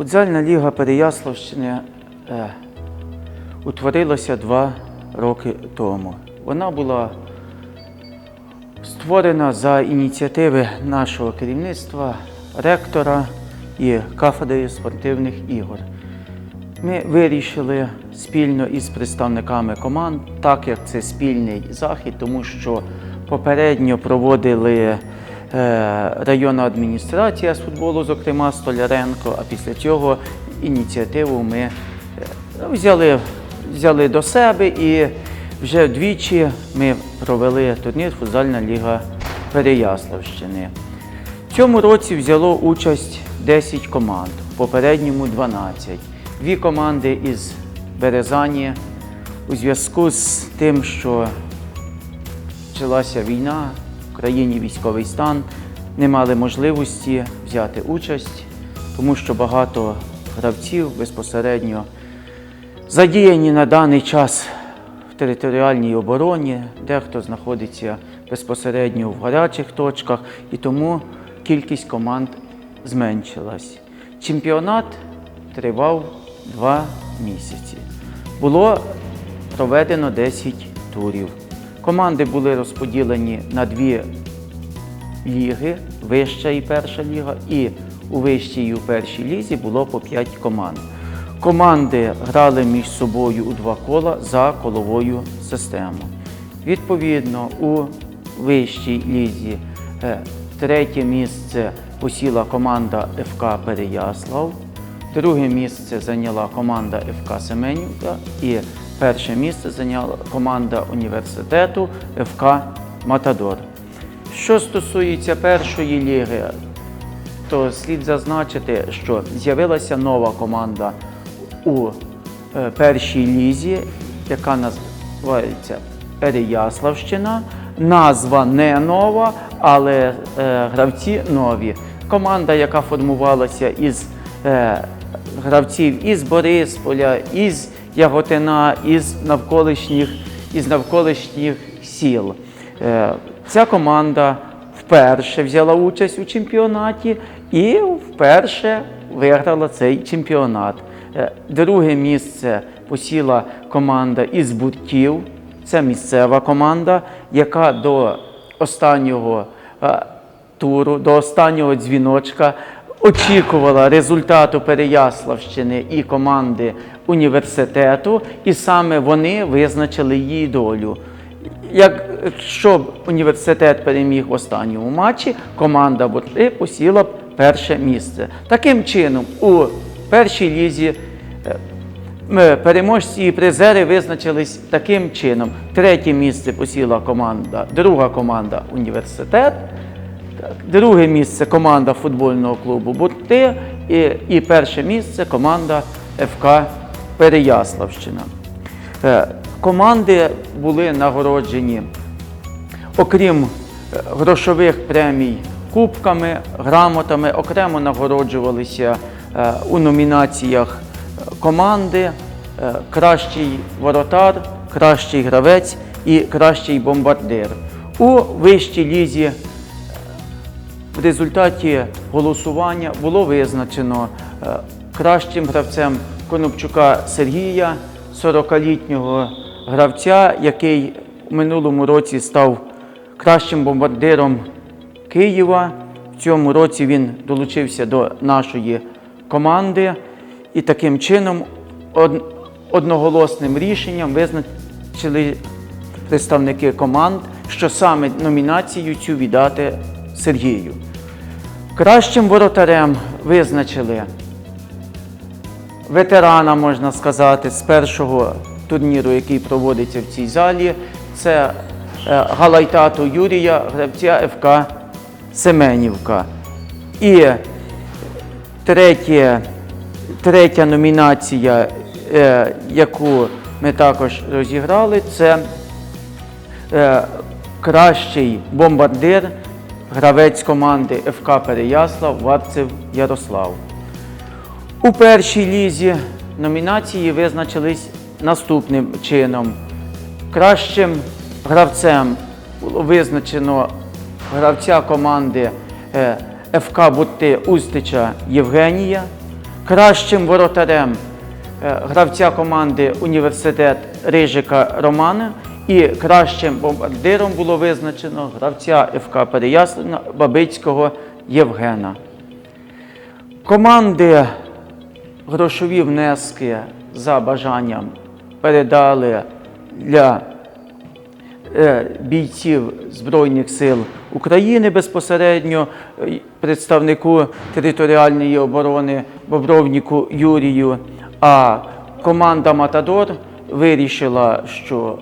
Футзальна ліга Переяславщини е, утворилася два роки тому. Вона була створена за ініціативи нашого керівництва, ректора і кафедри спортивних ігор. Ми вирішили спільно із представниками команд, так як це спільний захід, тому що попередньо проводили районна адміністрація з футболу, зокрема Столяренко, а після цього ініціативу ми е, взяли, взяли до себе і вже двічі ми провели турнір Футзальна ліга Переяславщини. В цьому році взяло участь 10 команд, в попередньому 12. Дві команди із Березані у зв'язку з тим, що почалася війна, країні військовий стан, не мали можливості взяти участь, тому що багато гравців безпосередньо задіяні на даний час в територіальній обороні, дехто знаходиться безпосередньо в гарячих точках, і тому кількість команд зменшилась. Чемпіонат тривав два місяці. Було проведено 10 турів. Команди були розподілені на дві ліги, вища і перша ліга, і у вищій і у першій лізі було по 5 команд. Команди грали між собою у два кола за коловою системою. Відповідно, у вищій лізі е, третє місце посіла команда ФК Переяслав, друге місце зайняла команда ФК Семенівка і перше місце зайняла команда університету ФК Матадор. Що стосується першої ліги, то слід зазначити, що з'явилася нова команда у е, першій лізі, яка називається Переяславщина. Назва не нова, але е, гравці нові. Команда, яка формувалася із е, гравців із Борисполя, із Яготина, із навколишніх, із навколишніх сіл. Е, Ця команда вперше взяла участь у чемпіонаті і вперше виграла цей чемпіонат. Е, Друге місце посіла команда із Буртів. Це місцева команда, яка до останнього е, туру, до останнього дзвіночка очікувала результату Переяславщини і команди університету, і саме вони визначили її долю. Якщо б університет переміг в останньому матчі, команда Бурти посіла б перше місце. Таким чином, у першій лізі е, переможці і призери визначились таким чином. Третє місце посіла команда, друга команда університет, друге місце команда футбольного клубу Бурти і, і перше місце команда ФК Переяславщина. Е, Команди були нагороджені, окрім е, грошових премій, кубками, грамотами, окремо нагороджувалися е, у номінаціях команди, кращий воротар, кращий гравець і кращий бомбардир. У вищій лізі в результаті голосування було визначено е, кращим гравцем Конопчука Сергія, 40-літнього гравця, який у минулому році став кращим бомбардиром Києва. В цьому році він долучився до нашої команди і таким чином одноголосним рішенням визначили представники команд, що саме номінацію цю віддати Сергію. Кращим воротарем визначили ветерана, можна сказати, з першого турніру, який проводиться в цій залі. Це е, Галайтату Юрія, гравця ФК Семенівка. І третє, третя номінація, е, яку ми також розіграли, це е, кращий бомбардир, гравець команди ФК Переяслав Варцев Ярослав. У першій лізі номінації визначились наступним чином. Кращим гравцем було визначено гравця команди е, ФК Бутти Устича Євгенія. кращим воротарем е, гравця команди університет Рижика Романа і кращим бомбардиром було визначено гравця ФК Переяслина Бабицького Євгена. Команди грошові внески за бажанням передали для е, бійців Збройних сил України безпосередньо е, представнику територіальної оборони Бобровніку Юрію. А команда Матадор вирішила, що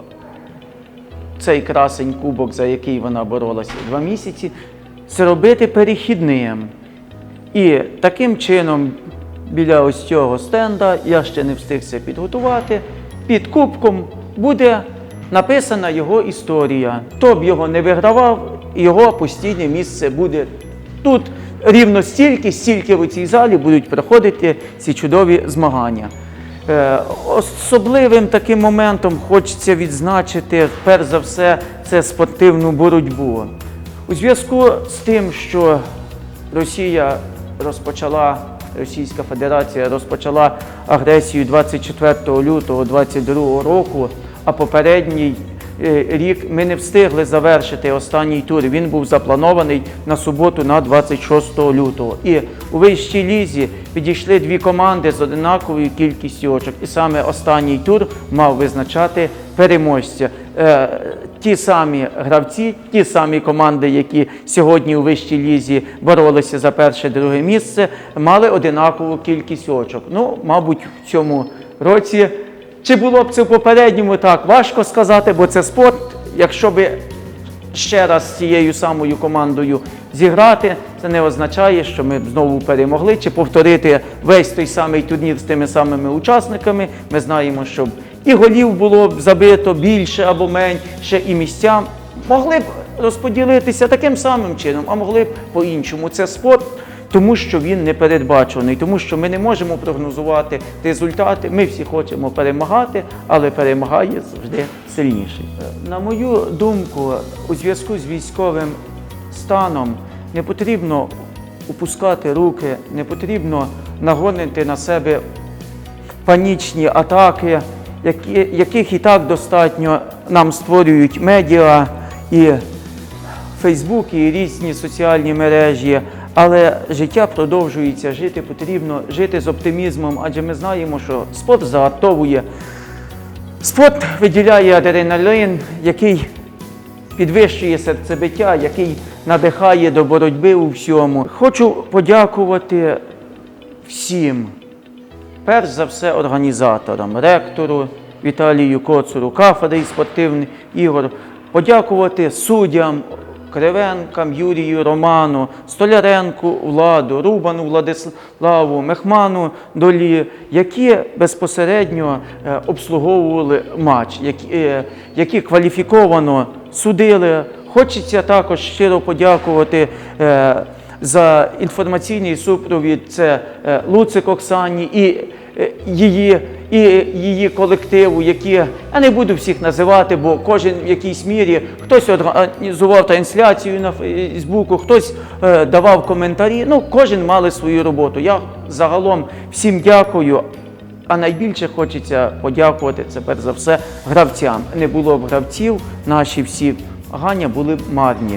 цей красень кубок, за який вона боролася два місяці, зробити перехідним. І таким чином, біля ось цього стенда, я ще не встиг це підготувати. Під кубком буде написана його історія. Хто б його не вигравав, його постійне місце буде тут рівно стільки, стільки в цій залі будуть проходити ці чудові змагання. Е, Особливим таким моментом хочеться відзначити, перш за все, це спортивну боротьбу. У зв'язку з тим, що Росія розпочала, Російська Федерація розпочала агресію 24 лютого 2022 року, а попередній рік ми не встигли завершити останній тур. Він був запланований на суботу на 26 лютого. І у вищій лізі підійшли дві команди з однаковою кількістю очок. І саме останній тур мав визначати переможця. Е, Ті самі гравці, ті самі команди, які сьогодні у вищій лізі боролися за перше друге місце, мали одинакову кількість очок. Ну, мабуть, в цьому році. Чи було б це в попередньому так? Важко сказати, бо це спорт. Якщо би ще раз з цією самою командою зіграти, це не означає, що ми б знову перемогли, чи повторити весь той самий турнір з тими самими учасниками. Ми знаємо, що і голів було б забито більше або менше, і місця могли б розподілитися таким самим чином, а могли б по-іншому. Це спорт. Тому що він не передбачений, тому що ми не можемо прогнозувати результати. Ми всі хочемо перемагати, але перемагає завжди сильніший. На мою думку, у зв'язку з військовим станом не потрібно опускати руки, не потрібно нагонити на себе панічні атаки, які, яких і так достатньо нам створюють медіа і Фейсбук і різні соціальні мережі. Але життя продовжується, жити потрібно, жити з оптимізмом, адже ми знаємо, що спорт загартовує. Спорт виділяє адреналин, який підвищує серцебиття, який надихає до боротьби у всьому. Хочу подякувати всім, перш за все, організаторам, ректору Віталію Коцуру, кафедри спортивних ігор, подякувати суддям, Кривенкам, Юрію Роману, Столяренку Владу, Рубану Владиславу, Мехману Долі, які безпосередньо е, обслуговували матч, які, е, які кваліфіковано судили. Хочеться також щиро подякувати. е, за інформаційний супровід це Луцик Оксані і її, і її колективу, які я не буду всіх називати, бо кожен в якійсь мірі хтось організував трансляцію на Фейсбуку, хтось е, давав коментарі. Ну, кожен мали свою роботу. Я загалом всім дякую. А найбільше хочеться подякувати це перш за все гравцям. Не було б гравців, наші всі змагання були б марні.